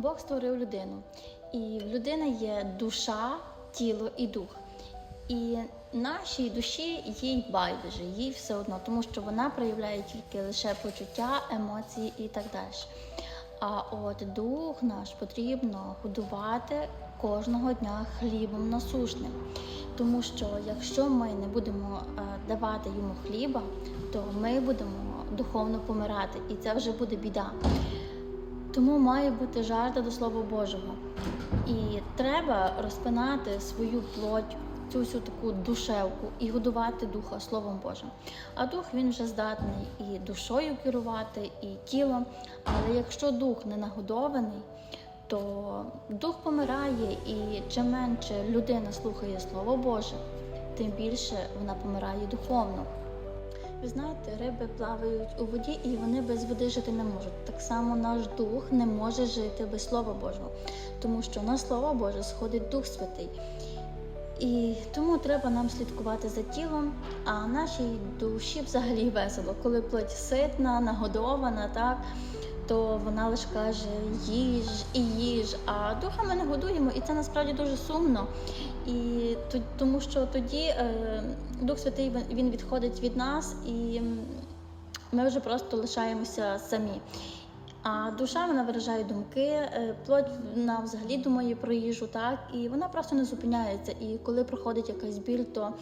Бог створив людину, і в людини є душа, тіло і дух. І нашій душі їй байдуже, їй все одно, тому що вона проявляє тільки лише почуття, емоції і так далі. А от дух наш потрібно годувати кожного дня хлібом насушним. Тому що якщо ми не будемо е, давати йому хліба, то ми будемо духовно помирати, і це вже буде біда. Тому має бути жажда до Слова Божого. І треба розпинати свою плоть, цю всю таку душевку і годувати духа Словом Божим. А дух він вже здатний і душою керувати, і тілом. Але якщо дух не нагодований, то дух помирає, і чим менше людина слухає Слово Боже, тим більше вона помирає духовно. Ви знаєте, риби плавають у воді і вони без води жити не можуть. Так само наш дух не може жити без Слова Божого, тому що на Слово Боже сходить Дух Святий. І тому треба нам слідкувати за тілом, а нашій душі взагалі весело, коли плоть ситна, нагодована, так то вона лише каже їж і а духа ми не годуємо, і це насправді дуже сумно. І тому що тоді е, Дух Святий він- відходить від нас, і ми вже просто лишаємося самі. А душа вона виражає думки, е, плоть вона взагалі думає про їжу, так і вона просто не зупиняється. І коли проходить якась біль, то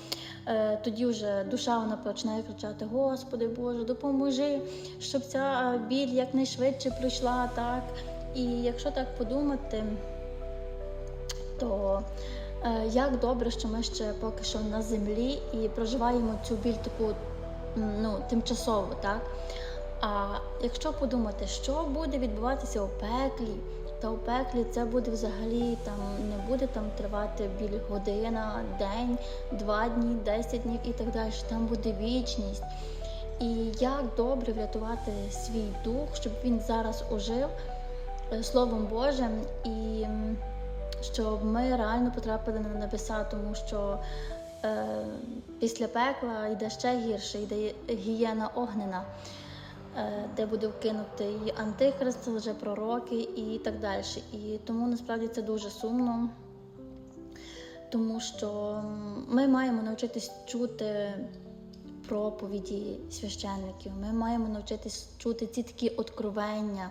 е, тоді вже душа вона починає кричати: Господи Боже, допоможи, щоб ця біль якнайшвидше пройшла. Так і якщо так подумати, то е, як добре, що ми ще поки що на землі і проживаємо цю біль таку ну, тимчасово, так. А якщо подумати, що буде відбуватися у пеклі, то у пеклі це буде взагалі там не буде там тривати біль година, день, два дні, десять днів і так далі. Там буде вічність. І як добре врятувати свій дух, щоб він зараз ожив Словом Божим, і щоб ми реально потрапили на небеса, тому що е, після пекла йде ще гірше, йде гієна огнена е, де буде вкинутий антихрист, лжепророки і так далі. І тому насправді це дуже сумно, тому що ми маємо навчитись чути проповіді священників, ми маємо навчитись чути ці такі откровення.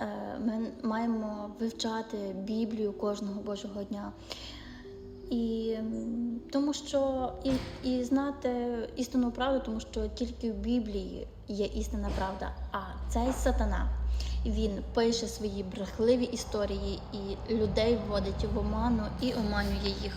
Е, Ми маємо вивчати Біблію кожного Божого дня. І тому що і, і знати істинну правду, тому що тільки в Біблії є істинна правда. А цей сатана він пише свої брехливі історії і людей вводить в оману і оманює їх.